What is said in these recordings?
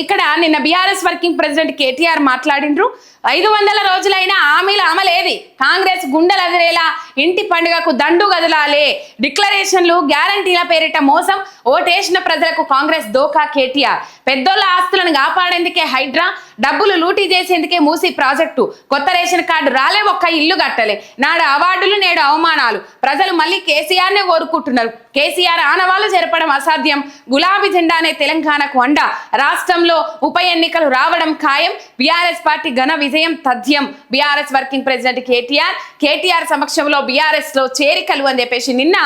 ఇక్కడ నిన్న BRS working president KTR మాట్లాడిండ్రు. ఐదు వందల రోజులైనా హామీలు అమలేది. కాంగ్రెస్ గుండెలు అదిరేలా ఇంటి పండుగకు దండు గదలాలే డిక్లరేషన్లు గ్యారంటీల పేరిట మోసం ఓటేసిన ప్రజలకు కాంగ్రెస్ దోకా కేటీఆర్. పెద్దోళ్ళ ఆస్తులను కాపాడేందుకే హైడ్రా డబ్బులు లూటీ చేసేందుకే మూసి ప్రాజెక్టు. కొత్త రేషన్ కార్డు రాలే ఒక్క ఇల్లు కట్టలే. నాడు అవార్డులు నేడు అవమానాలు. ప్రజలు మళ్ళీ కేసీఆర్నే కోరుకుంటున్నారు కేసీఆర్ ఆనవాళ్ళు జరపడం అసాధ్యం. గులాబీ జెండానే తెలంగాణకు అండ. రాష్ట్రంలో ఉప ఎన్నికలు రావడం ఖాయం. బీఆర్ఎస్ పార్టీ ఘన విజయం తథ్యం. BRS working president KTR KTR సమక్షంలో బీఆర్ఎస్లో చేరికలు అని చెప్పేసి నిన్న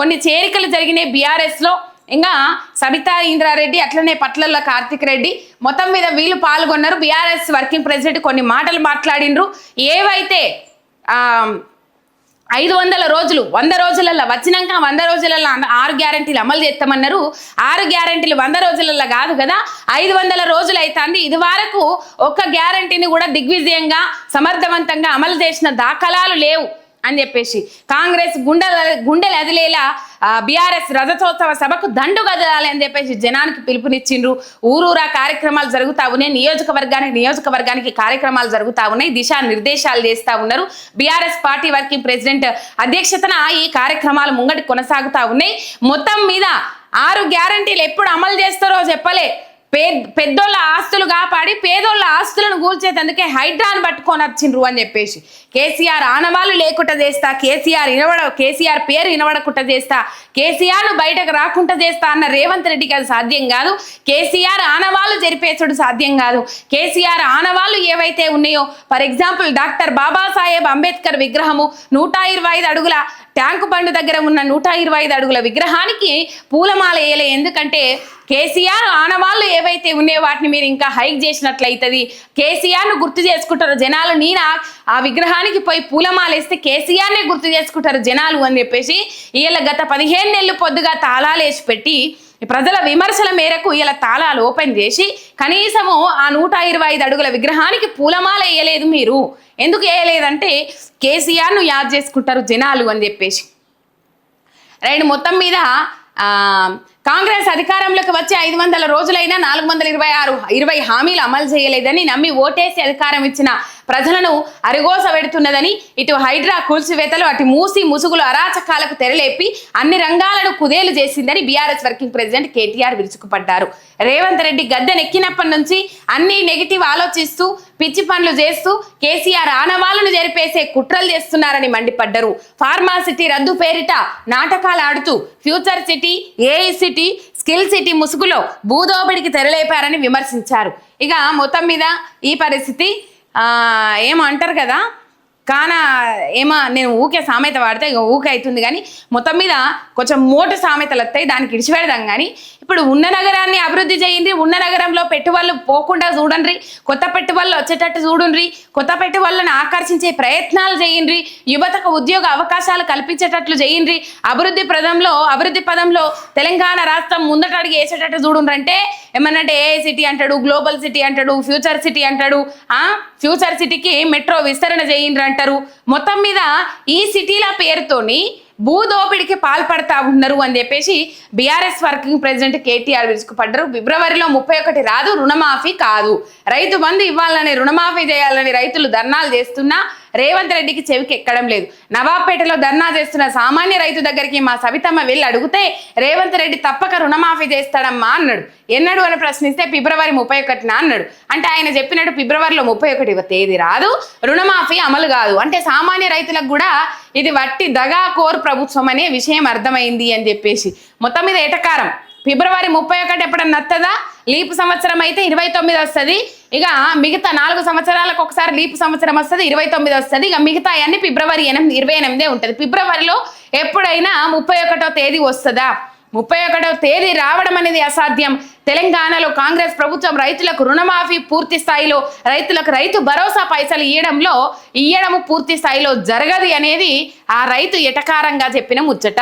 కొన్ని చేరికలు జరిగినాయి బీఆర్ఎస్లో ఇంకా సబితా ఇంద్రారెడ్డి అట్లనే పట్లల్ల కార్తిక్ రెడ్డి మొత్తం మీద వీళ్ళు పాల్గొన్నారు. బీఆర్ఎస్ వర్కింగ్ ప్రెసిడెంట్ కొన్ని మాటలు మాట్లాడిండ్రు. ఏవైతే ఐదు వందల రోజులు వంద రోజులలో వచ్చినాక వంద రోజులలో ఆరు గ్యారంటీలు అమలు చేస్తామన్నారు. ఆరు గ్యారంటీలు వంద రోజులల్లో కాదు కదా ఐదు వందల రోజులు అవుతుంది ఇది వరకు ఒక్క గ్యారంటీని కూడా దిగ్విజయంగా సమర్థవంతంగా అమలు చేసిన దాఖలాలు లేవు. అని చెప్పేసి కాంగ్రెస్ గుండెల గుండెలు అదిలేలా బీఆర్ఎస్ రథోత్సవ సభకు దండు కదలాలి అని చెప్పేసి జనానికి పిలుపునిచ్చిండ్రు. ఊరూరా కార్యక్రమాలు జరుగుతా ఉన్నాయి. నియోజకవర్గానికి నియోజకవర్గానికి కార్యక్రమాలు జరుగుతా ఉన్నాయి. దిశా నిర్దేశాలు చేస్తూ ఉన్నారు. బీఆర్ఎస్ పార్టీ వర్కింగ్ ప్రెసిడెంట్ అధ్యక్షతన ఈ కార్యక్రమాలు ముంగటి కొనసాగుతా ఉన్నాయి. మొత్తం మీద ఆరు గ్యారంటీలు ఎప్పుడు అమలు చేస్తారో చెప్పలే. పెద్దోళ్ళ ఆస్తులు కాపాడి పేదోళ్ళ ఆస్తులను కూల్చేందుకే హైడ్రాన్ పట్టుకొని వచ్చిండ్రు అని చెప్పేసి. కేసీఆర్ ఆనవాళ్ళు లేకుండా చేస్తా కేసీఆర్ ఇనవడ కేసీఆర్ పేరు ఇనవడకుండా చేస్తా కేసీఆర్ బయటకు రాకుండా చేస్తా అన్న రేవంత్ రెడ్డికి అది సాధ్యం కాదు. కేసీఆర్ ఆనవాళ్ళు జరిపేసడు సాధ్యం కాదు. కేసీఆర్ ఆనవాళ్ళు ఏవైతే ఉన్నాయో for example doctor Babasaheb Ambedkar విగ్రహము నూట ఇరవై ఐదు అడుగుల ట్యాంకు బండు దగ్గర ఉన్న నూట ఇరవై ఐదు అడుగుల విగ్రహానికి పూలమాల వేయలే. ఎందుకంటే కేసీఆర్ ఆనవాళ్ళు ఏవైతే ఉన్నాయో వాటిని మీరు ఇంకా హైక్ చేసినట్లయితుంది. కేసీఆర్ను గుర్తు చేసుకుంటారు జనాలు. నేను ఆ- ఆ విగ్రహానికి పోయి పూలమాల వేస్తే కేసీఆర్నే గుర్తు చేసుకుంటారు జనాలు అని చెప్పేసి వీళ్ళ గత పదిహేను నెలలు పొద్దుగా తాళాలు వేసి పెట్టి ప్రజల విమర్శల మేరకు ఇలా తాళాలు ఓపెన్ చేసి కనీసము ఆ నూట ఇరవై ఐదు అడుగుల విగ్రహానికి పూలమాల వేయలేదు మీరు. ఎందుకు వేయలేదంటే కేసీఆర్ను యాద్ చేసుకుంటారు జనాలు అని చెప్పేసి. రైట్ మొత్తం మీద కాంగ్రెస్ అధికారంలోకి వచ్చి ఐదు వందల రోజులైనా నాలుగు వందల ఇరవై ఆరు ఇరవై హామీలు అమలు చేయలేదని నమ్మి ఓటేసి అధికారం ఇచ్చిన ప్రజలను అరిగోస పెడుతున్నదని ఇటు హైడ్రా కూల్చివేతలు అటు మూసి ముసుగులు అరాచకాలకు తెరలేపి అన్ని రంగాలను కుదేలు చేసిందని బీఆర్ఎస్ వర్కింగ్ ప్రెసిడెంట్ కేటీఆర్ విరుచుకుపడ్డారు. రేవంత్ రెడ్డి గద్దెనెక్కినప్పటి నుంచి అన్ని నెగిటివ్ ఆలోచిస్తూ పిచ్చి పనులు చేస్తూ కేసీఆర్ ఆనవాళ్ళను జరిపేసే కుట్రలు చేస్తున్నారని మండిపడ్డారు. ఫార్మాసిటీ రద్దు పేరిట నాటకాలు ఆడుతూ future city AI city skill city ముసుగులో భూదోపిడికి తెరలేపారని విమర్శించారు. ఇక మొత్తం మీద ఈ పరిస్థితి ఏమంటారు ఏమో అంటారు కదా కానా ఏమా నేను ఊకే సామెత వాడితే ఇక ఊకే అవుతుంది కానీ మొత్తం మీద కొంచెం మోటు సామెతలు వస్తాయి దానికి ఇడిచిపెడదాం కానీ ఇప్పుడు ఉన్న నగరాన్ని అభివృద్ధి చేయండి ఉన్న నగరంలో పెట్టుబడులు పోకుండా చూడండి కొత్త పెట్టుబడులు వచ్చేటట్టు చూడండి కొత్త పెట్టుబడులను ఆకర్షించే ప్రయత్నాలు చేయండి యువతకు ఉద్యోగ అవకాశాలు కల్పించేటట్లు చేయండి అభివృద్ధి పదంలో అభివృద్ధి పదంలో తెలంగాణ రాష్ట్రం ముందట అడిగి వేసేటట్టు చూడండి అంటే ఏమన్నంటే ఏఐ సిటీ అంటాడు గ్లోబల్ సిటీ అంటాడు ఫ్యూచర్ సిటీ అంటాడు ఆ? ఫ్యూచర్ సిటీకి మెట్రో విస్తరణ చేయండి అంటారు మొత్తం మీద ఈ సిటీల పేరుతోని భూదోపిడికి పాల్పడతా ఉన్నారు అని చెప్పేసి బీఆర్ఎస్ వర్కింగ్ ప్రెసిడెంట్ కేటీఆర్ విరుచుకుపడ్డారు ఫిబ్రవరిలో ముప్పై ఒకటి రాదు రుణమాఫీ కాదు. రైతు బంధు ఇవ్వాలని రుణమాఫీ చేయాలని రైతులు ధర్నాలు చేస్తున్నా రేవంత్ రెడ్డికి చెవికి ఎక్కడం లేదు. నవాబ్పేటలో ధర్నా చేస్తున్న సామాన్య రైతు దగ్గరికి మా సవితమ్మ వెళ్ళి అడిగితే రేవంత్ రెడ్డి తప్పక రుణమాఫీ చేస్తాడమ్మా అన్నాడు. ఎన్నడు అని ప్రశ్నిస్తే ఫిబ్రవరి ముప్పై ఒకటిన అన్నాడు. అంటే ఆయన చెప్పినట్టు ఫిబ్రవరిలో ముప్పై ఒకటి తేదీ రాదు రుణమాఫీ అమలు కాదు. అంటే సామాన్య రైతులకు కూడా ఇది వట్టి దగా కోర్ ప్రభుత్వం అనే విషయం అర్థమైంది అని చెప్పేసి. మొత్తం మీద ఎటకారం ఫిబ్రవరి ముప్పై ఒకటి ఎప్పుడన్నా నత్తదా? లీపు సంవత్సరం అయితే ఇరవై తొమ్మిది వస్తుంది. ఇక మిగతా నాలుగు సంవత్సరాలకు ఒకసారి లీపు సంవత్సరం వస్తుంది ఇరవై తొమ్మిది వస్తుంది. ఇక మిగతా అన్ని ఫిబ్రవరి ఎనిమిది ఇరవై ఎనిమిదే ఉంటుంది. ఫిబ్రవరిలో ఎప్పుడైనా ముప్పై ఒకటో తేదీ వస్తుందా? ముప్పై ఒకటో తేదీ రావడం అనేది అసాధ్యం. తెలంగాణలో కాంగ్రెస్ ప్రభుత్వం రైతులకు రుణమాఫీ పూర్తి స్థాయిలో రైతులకు రైతు భరోసా పైసలు ఇవ్వడంలో ఇయ్యడము పూర్తి స్థాయిలో జరగదు అనేది ఆ రైతు ఎటకారంగా చెప్పిన ముచ్చట.